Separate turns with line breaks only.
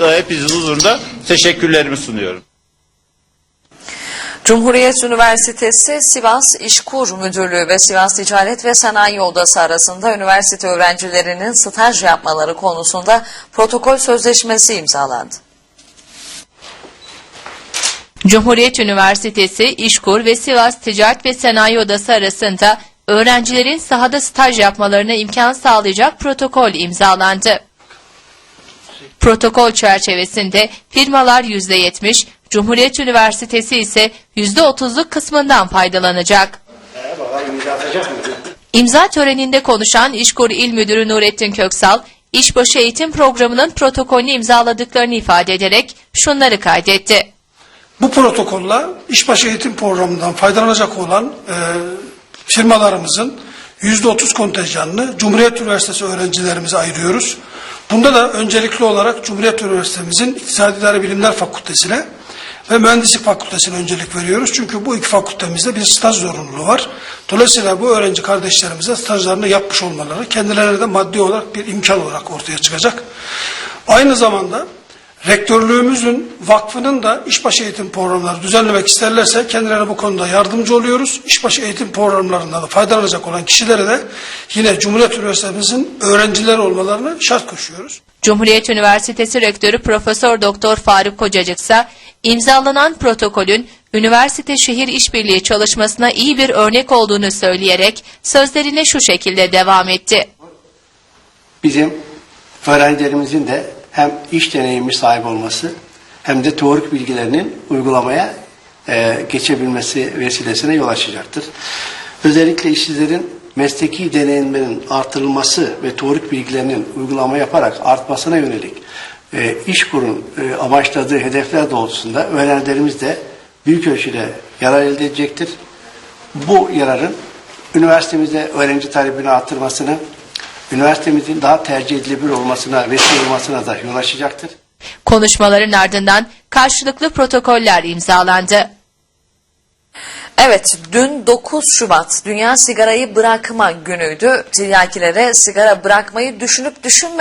Hepinizin huzurunda teşekkürlerimi sunuyorum.
Cumhuriyet Üniversitesi Sivas İşkur Müdürlüğü ve Sivas Ticaret ve Sanayi Odası arasında üniversite öğrencilerinin staj yapmaları konusunda protokol sözleşmesi imzalandı.
Cumhuriyet Üniversitesi, İşkur ve Sivas Ticaret ve Sanayi Odası arasında öğrencilerin sahada staj yapmalarına imkan sağlayacak protokol imzalandı. Protokol çerçevesinde firmalar %70, Cumhuriyet Üniversitesi ise %30'luk kısmından faydalanacak. İmza töreninde konuşan İşkur İl Müdürü Nurettin Köksal, İşbaşı Eğitim Programı'nın protokolünü imzaladıklarını ifade ederek şunları kaydetti.
Bu protokolla işbaşı eğitim programından faydalanacak olan e, firmalarımızın %30 kontenjanını Cumhuriyet Üniversitesi öğrencilerimize ayırıyoruz. Bunda da öncelikli olarak Cumhuriyet Üniversitemizin İktisadi İdari Bilimler Fakültesine ve Mühendislik Fakültesine öncelik veriyoruz. Çünkü bu iki fakültemizde bir staj zorunluluğu var. Dolayısıyla bu öğrenci kardeşlerimize stajlarını yapmış olmaları kendilerine de maddi olarak bir imkan olarak ortaya çıkacak. Aynı zamanda Rektörlüğümüzün, vakfının da işbaşı eğitim programları düzenlemek isterlerse kendilerine bu konuda yardımcı oluyoruz. İşbaşı eğitim programlarından da faydalanacak olan kişilere de yine Cumhuriyet Üniversitemizin öğrencileri olmalarını şart koşuyoruz.
Cumhuriyet Üniversitesi Rektörü Profesör Doktor Faruk Kocacık ise imzalanan protokolün üniversite şehir işbirliği çalışmasına iyi bir örnek olduğunu söyleyerek sözlerine şu şekilde devam etti.
bizim öğrencilerimizin de hem iş deneyimi sahibi olması hem de teorik bilgilerinin uygulamaya e, geçebilmesi vesilesine yol açacaktır. Özellikle işsizlerin mesleki deneyimlerin artırılması ve teorik bilgilerinin uygulama yaparak artmasına yönelik e, iş kurun e, amaçladığı hedefler doğrultusunda öğrencilerimiz de büyük ölçüde yarar elde edecektir. Bu yararın üniversitemizde öğrenci talebini artırmasını, üniversitemizin daha tercih edilebilir olmasına, vesile olmasına da yol açacaktır.
Konuşmaların ardından karşılıklı protokoller imzalandı.
Evet, dün 9 Şubat Dünya Sigarayı Bırakma Günü'ydü. Tiryakilere sigara bırakmayı düşünüp düşünmediğini